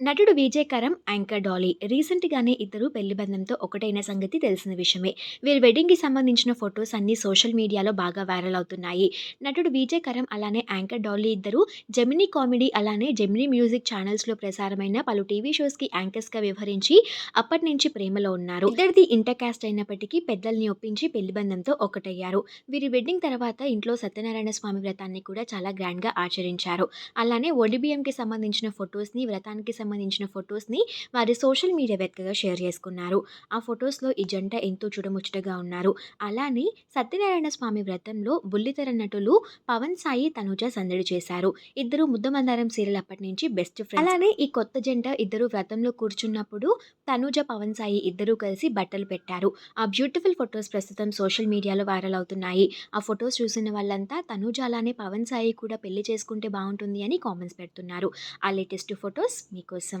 నటుడు విజయ్ కరం, anchor Dolly రీసెంట్‌గానే ఇద్దరు పెళ్ళి బంధంతో ఒకటైన సంగతి తెలిసిన విషయమే. వీరి వెడ్డింగ్‌కి సంబంధించిన ఫొటోస్ అన్నీ సోషల్ మీడియాలో బాగా వైరల్ అవుతున్నాయి. నటుడు విజయ్ కరం అలానే యాంకర్ డాలీ ఇద్దరు జెమినీ కామెడీ అలానే జెమినీ మ్యూజిక్ ఛానల్స్‌లో ప్రసారమైన పలు టీవీ షోస్‌కి యాంకర్స్‌గా వ్యవహరించి అప్పట్నుంచి ప్రేమలో ఉన్నారు. ఇద్దరిది ఇంటర్కాస్ట్ అయినప్పటికీ పెద్దల్ని ఒప్పించి పెళ్ళి బంధంతో ఒకటయ్యారు. వీరి వెడ్డింగ్ తర్వాత ఇంట్లో సత్యనారాయణ స్వామి వ్రతాన్ని కూడా చాలా గ్రాండ్‌గా ఆచరించారు. అలానే ఒడిబిఎంకి సంబంధించిన ఫొటోస్ని వ్రతానికి సంబంధించిన ఫొటోస్‌ని వారి సోషల్ మీడియా వేదికగా షేర్ చేసుకున్నారు. ఆ ఫొటోస్‌లో ఈ జంట ఎంతో చూడముచ్చటగా ఉన్నారు. అలానే సత్యనారాయణ స్వామి వ్రతంలో బుల్లితెర నటులు పవన్ సాయి, తనుజ సందడి చేశారు. ఇద్దరు ముద్దమందారం సీరియల్ అప్పటినుంచి బెస్ట్ ఫ్రెండ్ అలానే ఈ కొత్త జంట ఇద్దరు వ్రతంలో కూర్చున్నప్పుడు తనుజ పవన్ సాయి ఇద్దరూ కలిసి బట్టలు పెట్టారు. ఆ బ్యూటిఫుల్ ఫొటోస్ ప్రస్తుతం సోషల్ మీడియాలో వైరల్ అవుతున్నాయి. ఆ ఫొటోస్ చూసిన వాళ్ళంతా తనుజ అలానే పవన్ సాయి కూడా పెళ్ళి చేసుకుంటే బాగుంటుంది అని కామెంట్స్ పెడుతున్నారు. ఆ లేటెస్ట్ ఫొటోస్ మీకు కోసం